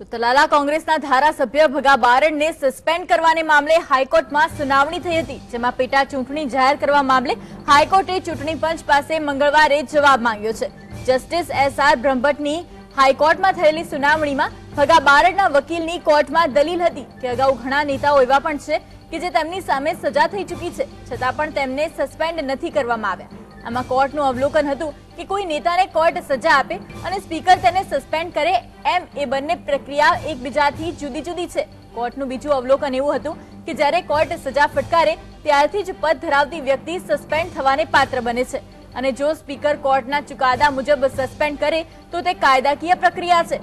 તો તલાલા કોંગ્રેસના ધારાસભ્ય ભગા બારડને સસ્પેન્ડ કરવાને મામલે હાઈકોર્ટમાં સુનાવણી થઈ હતી, જેમાં પેટા ચૂંટણી જાહેર કરવા મામલે હાઈકોર્ટે ચૂંટણી પંચ પાસે મંગળવારે જવાબ માંગ્યો છે. જસ્ટિસ એસ આર બ્રહ્મભટ્ટની હાઈકોર્ટમાં થયેલી સુનાવણીમાં ભગા બારડના વકીલની કોર્ટમાં દલીલ હતી કે અગાઉ ઘણા નેતાઓ એવા પણ છે કે જે તેમની સામે સજા થઈ ચૂકી છે, છતાં પણ તેમને સસ્પેન્ડ નથી કરવામાં આવ્યા. આમાં કોર્ટનું અવલોકન હતું કે કોઈ નેતાને કોર્ટ સજા આપે અને સ્પીકર તેને સસ્પેન્ડ કરે એમ એ બંને પ્રક્રિયા એકબીજાથી જુદી જુદી છે. કોર્ટનું બીજું અવલોકન એવું હતું કે જ્યારે કોર્ટ સજા ફટકારે ત્યારથી જ પદ ધરાવતી વ્યક્તિ સસ્પેન્ડ થવાને પાત્ર બને છે. અને જો સ્પીકર કોર્ટના ચુકાદા મુજબ સસ્પેન્ડ કરે તો તે કાયદાકીય પ્રક્રિયા છે.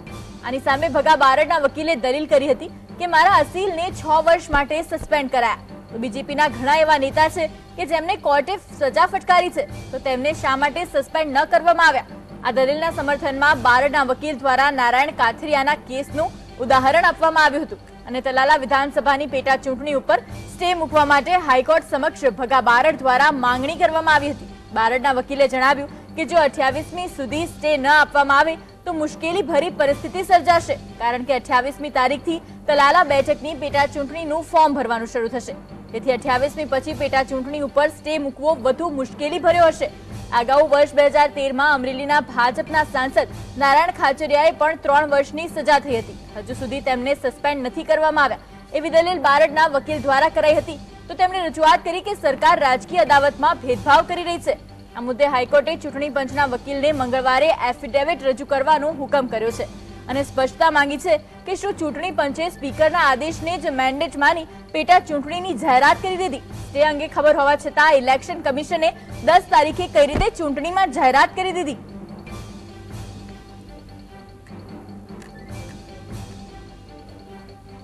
આની સામે ભગા બારડના વકીલે દલીલ કરી હતી કે મારા અસીલને છ વર્ષ માટે સસ્પેન્ડ કરાયા. તો બીજેપીના ઘણા એવા નેતા છે કે જેમને કોર્ટે સજા ફટકારી છે. તો તેમને શા માટે સસ્પેન્ડ ન કરવામાં આવ્યા? આ દલીલના સમર્થનમાં બારડના વકીલ દ્વારા નારાયણ કાથરિયાના કેસનું ઉદાહરણ આપવામાં આવ્યું હતું અને તલાલા વિધાનસભાની પેટા ચૂંટણી ઉપર સ્ટે મૂકવા માટે હાઈકોર્ટ સમક્ષ ભગા બારડ દ્વારા માંગણી કરવામાં આવી હતી. બારડના વકીલે જણાવ્યું કે જો અઠ્યાવીસમી સુધી સ્ટે ન આપવામાં આવે, તો મુશ્કેલી ભરી પરિસ્થિતિ સર્જાશે, કારણ કે અઠ્યાવીસમી તારીખથી તલાલા બેઠકની પેટા ચૂંટણીનું ફોર્મ ભરવાનું શરૂ થશે. તેથી અઠ્યાવીસમી પછી પેટા ચૂંટણી ઉપર સ્ટે મૂકવો વધુ મુશ્કેલી ભર્યો હશે. અગાઉ વર્ષ બે હજાર તેરમાં અમરેલીના ભાજપના સાંસદ નારાયણ ખાચરિયાએ પણ ત્રણ વર્ષની સજા થઈ હતી. હજુ સુધી તેમને સસ્પેન્ડ નથી કરવામાં આવ્યા. એવી દલીલ બારડના વકીલ દ્વારા કરાઈ હતી. તો તેમણે રજૂઆત કરી કે સરકાર રાજકીય અદાવતમાં ભેદભાવ કરી રહી છે. આ મુદ્દે હાઈકોર્ટે ચૂંટણી પંચના વકીલને મંગળવારે એફિડેવિટ રજૂ કરવાનો હુકમ કર્યો છે. અને સ્પષ્ટતા માંગી છે કે શું ચૂંટણી પંચે સ્પીકરના આદેશને જ મેન્ડેટ માની પેટા ચૂંટણીની જાહેરાત કરી દીધી? તે અંગે ખબર હોવા છતાં ઇલેક્શન કમિશને દસ તારીખે કઈ રીતે ચૂંટણીમાં જાહેરાત કરી દીધી?